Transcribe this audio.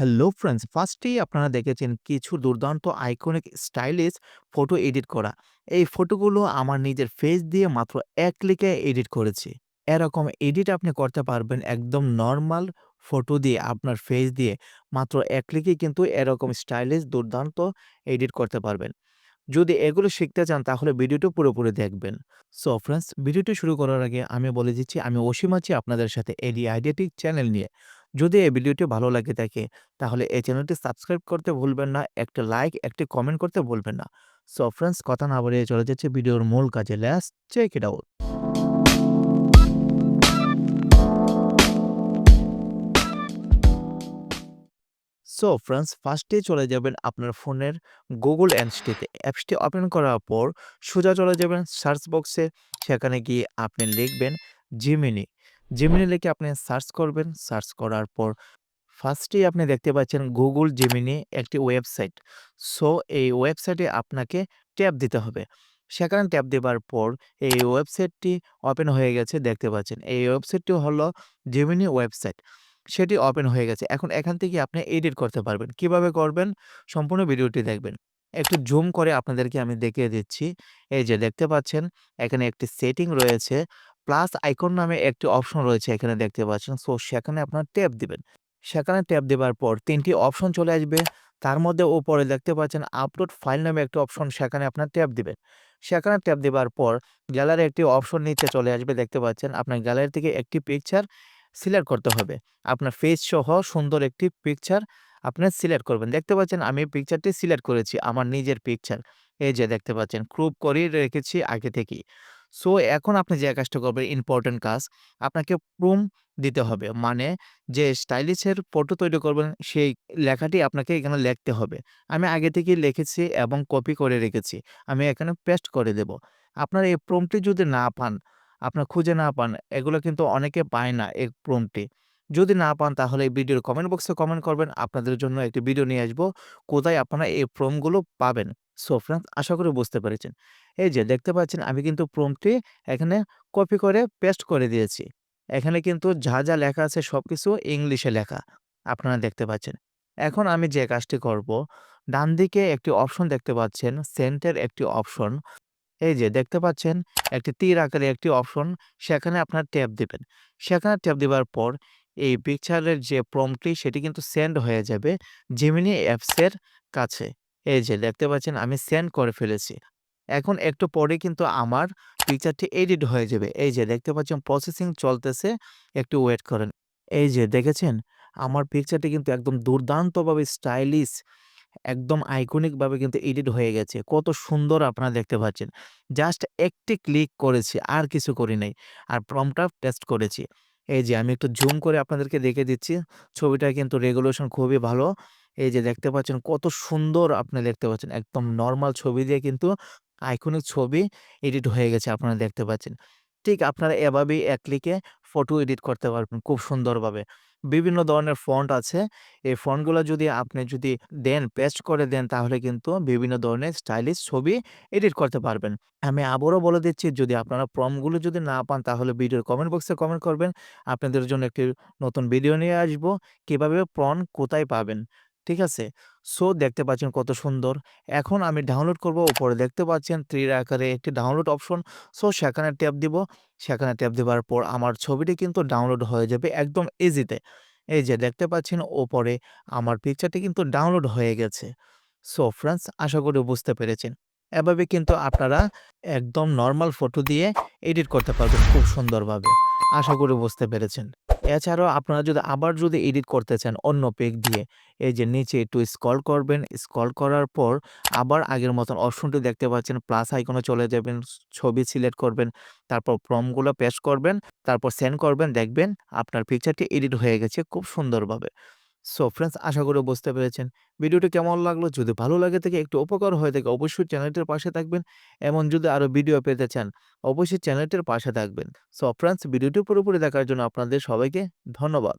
Hello friends, ফার্স্টেই আপনারা দেখেছেন কিছু দুর্দান্ত আইকনিক স্টাইলিশ ফটো এডিট করা। এই ফটোগুলো আমার নিজের ফেস দিয়ে মাত্র এক ক্লিকে এডিট করেছি। এরকম এডিট আপনি করতে পারবেন একদম নর্মাল ফটো দিয়ে আপনার ফেস দিয়ে মাত্র ১ ক্লিকেই কিন্তু এরকম স্টাইলিশ দুর্দান্ত এডিট করতে পারবেন। যদি এগুলো শিখতে চান তাহলে ভিডিওটা পুরোপুরি দেখবেন। সো ফ্রেন্ডস ভিডিওটি শুরু করার আগে আমি বলে দিচ্ছি আমি অসীম আছি আপনাদের সাথে এডি আইডিয়াটিক চ্যানেল নিয়ে। যদি এই ভিডিওটি ভালো লাগে থাকে তাহলে এই চ্যানেলটি সাবস্ক্রাইব করতে ভুলবেন না। একটা লাইক, একটি কমেন্ট করতে ভুলবেন না। সো ফ্রেন্ডস কথা না বাড়িয়ে চলে যাচ্ছে ভিডিওর মূল কাজে। Let's check it out. So friends ফার্স্টে চলে যাবেন আপনার ফোনের গুগল অ্যাপসটিতে। অ্যাপসটি ওপেন করার পর সোজা চলে যাবেন সার্চ বক্সে। সেখানে গিয়ে আপনি লিখবেন জিমিনি। জিমিনি লিখে আপনি সার্চ করবেন। সার্চ করার পর ফার্স্টেই আপনি দেখতে পাচ্ছেন গুগল জেমিনি একটি ওয়েবসাইট। সো এই ওয়েবসাইটে আপনাকে ট্যাপ দিতে হবে। সেখানে ট্যাপ দেবার পর এই ওয়েবসাইটটি ওপেন হয়ে গেছে দেখতে পাচ্ছেন। এই ওয়েবসাইটটি হলো জেমিনি ওয়েবসাইট। সেটি ওপেন হয়ে গেছে। এখন এখান থেকে আপনি এডিট করতে পারবেন। কীভাবে করবেন? সম্পূর্ণ ভিডিওটি দেখবেন। একটু জুম করে আপনাদেরকে আমি দেখিয়ে দিচ্ছি। এই যে দেখতে পাচ্ছেন, এখানে একটি সেটিং রয়েছে। প্লাস আইকন নামে একটি অপশন রয়েছে এখানে দেখতে পাচ্ছেন। সো সেখানে আপনার ট্যাপ দিবেন। সেখানে ট্যাপ দেবার পর তিনটি অপশন চলে আসবে। তার মধ্যে ওপরে দেখতে পাচ্ছেন আপলোড ফাইল নামে একটি অপশন সেখানে আপনার ট্যাপ দিবেন। সেখানে ট্যাপ দেবার পর গ্যালারি একটি অপশন নিচে চলে আসবে দেখতে পাচ্ছেন। আপনার গ্যালারি থেকে একটি পিকচার সিলেক্ট করতে হবে। আপনার ফেস সহ সুন্দর একটি পিকচার আপনি সিলেক্ট করবেন। দেখতে পাচ্ছেন আমি পিকচারটি সিলেক্ট করেছি, আমার নিজের পিকচার। এই যে দেখতে পাচ্ছেন ক্রপ করেই রেখেছি আগে থেকেই। সো এখন আপনি যে কাজটা করবেন ইম্পর্টেন্ট কাজ, আপনাকে প্রুম দিতে হবে। মানে যে স্টাইলিশের ফটো তৈরি করবেন সেই লেখাটি আপনাকে এখানে লিখতে হবে। আমি আগে থেকে লিখেছি এবং কপি করে রেখেছি। আমি এখানে পেস্ট করে দেব। আপনার এই প্রোমটি যদি না পান, আপনার খুঁজে না পান, এগুলো কিন্তু অনেকে পায় না এই প্রম্পটটি। যদি না পান তাহলে ভিডিওর কমেন্ট বক্সে কমেন্ট করবেন। আপনাদের জন্য একটি ভিডিও নিয়ে আসব। কোথায় আপনারা এই প্রম্পটগুলো পাবেন। সো ফ্রেন্ডস আশা করি বুঝতে পেরেছেন। এই যে দেখতে পাচ্ছেন আমি কিন্তু প্রম্পটটি এখানে কপি করে পেস্ট করে দিয়েছি। এখানে কিন্তু যা, যা লেখা আছে সবকিছু ইংলিশে লেখা। আপনারা দেখতে পাচ্ছেন। এখন আমি যে কাজটি করব, ডানদিকে একটি অপশন দেখতে পাচ্ছেন, সেন্টের একটি অপশন। এই যে দেখতে পাচ্ছেন একটি তীর আকারে একটি অপশন, সেখানে আপনার ট্যাপ দিবেন। সেখানে ট্যাপ দেওয়ার পর এই পিকচারের যে প্রম্পটটি সেটি কিন্তু সেন্ড হয়ে যাবে জিমিনি অ্যাপসের কাছে। এই যে দেখতে পাচ্ছেন আমি সেন্ড করে ফেলেছি। এখন একটু পরে কিন্তু আমার পিকচারটি এডিট হয়ে যাবে। এই যে দেখতে পাচ্ছেন প্রসেসিং চলতেছে, একটু ওয়েট করেন। এই যে দেখেছেন আমার পিকচারটি কিন্তু একদম দুর্দান্তভাবে স্টাইলিশ একদম আইকনিক ভাবে কিন্তু এডিট হয়ে গেছে। কত সুন্দর আপনারা দেখতে পাচ্ছেন। জাস্ট একটি ক্লিক করেছি, আর কিছু করি নাই। আর প্রম্পটটা টেস্ট করেছি। এই যে, আমি একটু জুম করে আপনাদেরকে দেখে দিচ্ছি। ছবিটা কিন্তু রেগুলেশন খুবই ভালো। এই যে, দেখতে পাচ্ছেন কত সুন্দর আপনি দেখতে পাচ্ছেন। একদম নর্মাল ছবি দিয়ে কিন্তু আইকনিক ছবি এডিট হয়ে গেছে, আপনারা দেখতে পাচ্ছেন। ঠিক আপনারা এভাবেই এক ক্লিকে ফটো এডিট করতে পারবেন খুব সুন্দরভাবে। বিভিন্ন ধরনের ফন্ট আছে। এই ফন্টগুলো যদি আপনি যদি দেন, পেস্ট করে দেন তাহলে কিন্তু বিভিন্ন ধরনের স্টাইলিশ ছবি এডিট করতে পারবেন। আমি আবারও বলে দিচ্ছি যদি আপনারা প্রম্পটগুলো যদি না পান তাহলে ভিডিওর কমেন্ট বক্সে কমেন্ট করবেন। আপনাদের জন্য একটি নতুন ভিডিও নিয়ে আসব। কীভাবে প্রম্পট কোথায় পাবেন। ঠিক আছে? সো দেখতে পাচ্ছেন কত সুন্দর। এখন আমি ডাউনলোড করব। উপরে দেখতে পাচ্ছেন তীর আকারে একটি ডাউনলোড অপশন। সো সেখানে ট্যাপ দিব। সেখানে ট্যাপ দেওয়ার পর আমার ছবিটি কিন্তু ডাউনলোড হয়ে যাবে একদম ইজিতে। এই যে দেখতে পাচ্ছেন ওপরে আমার পিকচারটি কিন্তু ডাউনলোড হয়ে গেছে। সো ফ্রেন্ডস আশা করি বুঝতে পেরেছেন। এভাবে কিন্তু আপনারা একদম নর্মাল ফটো দিয়ে এডিট করতে পারবেন খুব সুন্দরভাবে। আশা করি বুঝতে পেরেছেন। এছাড়াও আপনারা যদি আবার যদি এডিট করতে চান অন্য পেক দিয়ে, এই যে নিচে একটু স্কল করবেন। স্কল করার পর আবার আগের মতন অপশনটি দেখতে পাচ্ছেন প্লাস আইকনে চলে যাবেন। ছবি সিলেক্ট করবেন। তারপর ফর্মগুলো পেস্ট করবেন। তারপর সেন্ড করবেন। দেখবেন আপনার পিকচারটি এডিট হয়ে গেছে খুব সুন্দরভাবে। সো ফ্রেন্ডস আশা করে বুঝতে পেরেছেন। ভিডিওটি কেমন লাগল? যদি ভালো লাগে থেকে একটু উপকার হয়ে থাকে অবশ্যই চ্যানেলটির পাশে থাকবেন। এমন যদি আরও ভিডিও পেতে চান, অবশ্যই চ্যানেলটির পাশে থাকবেন। সো ফ্রেন্ডস ভিডিওটি পুরোপুরি দেখার জন্য আপনাদের সবাইকে ধন্যবাদ।